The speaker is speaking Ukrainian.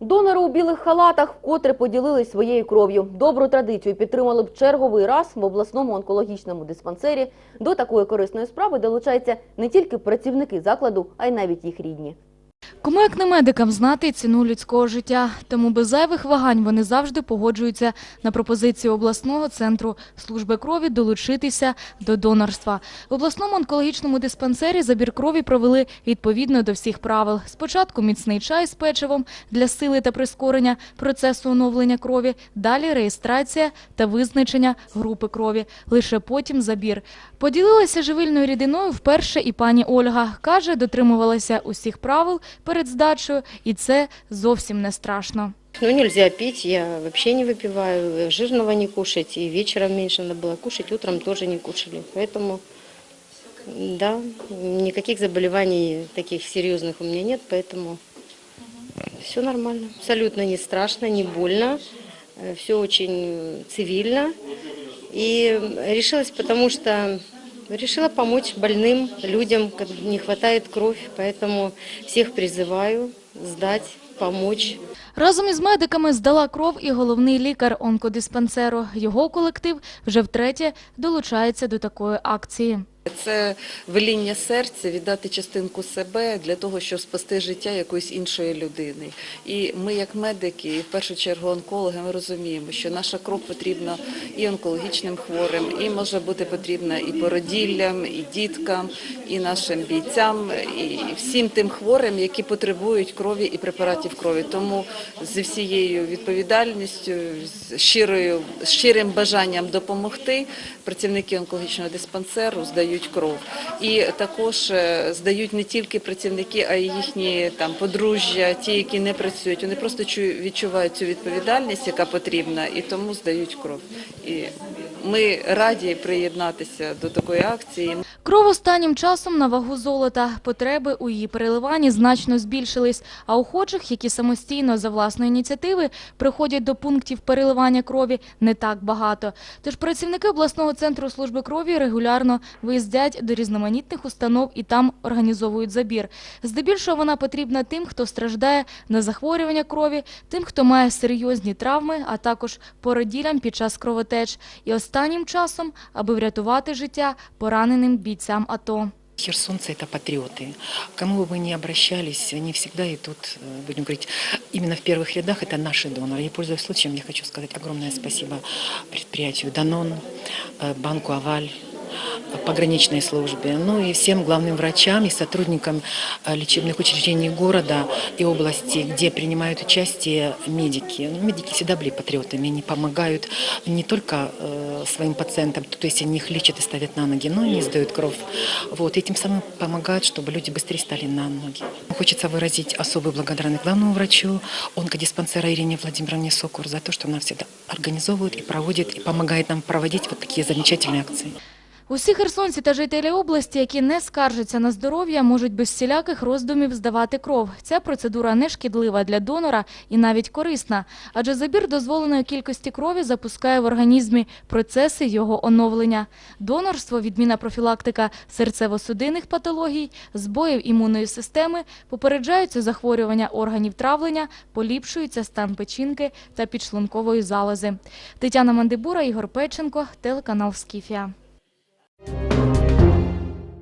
Донори у білих халатах вкотре поділились своєю кров'ю. Добру традицію підтримали б черговий раз в обласному онкологічному диспансері. До такої корисної справи долучаються не тільки працівники закладу, а й навіть їх рідні. Кому як не медикам знати ціну людського життя, тому без зайвих вагань вони завжди погоджуються на пропозицію обласного центру служби крові долучитися до донорства. В обласному онкологічному диспансері забір крові провели відповідно до всіх правил. Спочатку міцний чай з печивом для сили та прискорення процесу оновлення крові, далі реєстрація та визначення групи крові. Лише потім забір. Поділилася живильною рідиною вперше і пані Ольга. Каже, дотримувалася усіх правил перед здачею, і це зовсім не страшно. Ну, нельзя пить, я вообще не выпиваю, жирного не кушать, и вечером меньше надо было кушать, утром тоже не кушали. Поэтому, да, никаких заболеваний таких серьезных у меня нет, поэтому все нормально. Абсолютно не страшно, не больно, все очень цивильно. И решилась, потому что решила помочь больным людям, которым не хватает кровь, поэтому всех призываю сдать, помочь. Разом із медиками здала кров і головний лікар онкодиспансеру. Його колектив вже втретє долучається до такої акції. Це веління серця віддати частинку себе для того, щоб спасти життя якоїсь іншої людини. І ми, як медики, і в першу чергу онкологи, ми розуміємо, що наша кров потрібна і онкологічним хворим, і може бути потрібна і породіллям, і діткам, і нашим бійцям, і всім тим хворим, які потребують крові і препаратів крові. Тому зі всією відповідальністю, з щирою щирим бажанням допомогти працівники онкологічного диспансеру здають кров. І також е, здають не тільки працівники, а й їхні там подружжя, ті, які не працюють. Вони просто чу- відчувають цю відповідальність, яка потрібна, і тому здають кров. І ми раді приєднатися до такої акції. Кров останнім часом на вагу золота. Потреби у її переливанні значно збільшились, а охочих, які самостійно за власної ініціативи приходять до пунктів переливання крові, не так багато. Тож працівники обласного центру служби крові регулярно виїздять до різноманітних установ і там організовують забір. Здебільшого вона потрібна тим, хто страждає на захворювання крові, тим, хто має серйозні травми, а також породілям під час кровотеч. І останнім часом, аби врятувати життя пораненим бійцям АТО. Херсонцы – это патриоты. К кому бы вы ни обращались, они всегда идут, э, будем говорить, именно в первых рядах – это наши доноры. И, пользуясь случаем, я хочу сказать огромное спасибо предприятию «Данон», э, банку «Аваль», э, пограничной службе, ну и всем главным врачам и сотрудникам э, лечебных учреждений города и области, где принимают участие медики. Ну, медики всегда были патриотами, они помогают не только э, своим пациентам, то есть они их лечат и ставят на ноги, но они сдают кровь. Вот, и тем самым помогают, чтобы люди быстрее стали на ноги. Хочется выразить особую благодарность главному врачу онкодиспансера Ирине Владимировне Сокур за то, что она всегда организовывает и проводит, и помогает нам проводить вот такие замечательные акции. Усі херсонці та жителі області, які не скаржаться на здоров'я, можуть без всіляких роздумів здавати кров. Ця процедура не шкідлива для донора і навіть корисна, адже забір дозволеної кількості крові запускає в організмі процеси його оновлення. Донорство, відміна профілактика серцево-судинних патологій, збоїв імунної системи, попереджаються захворювання органів травлення, поліпшується стан печінки та підшлункової залози. Тетяна Мандибура, Ігор Печенко, телеканал Скіфія. Thank you.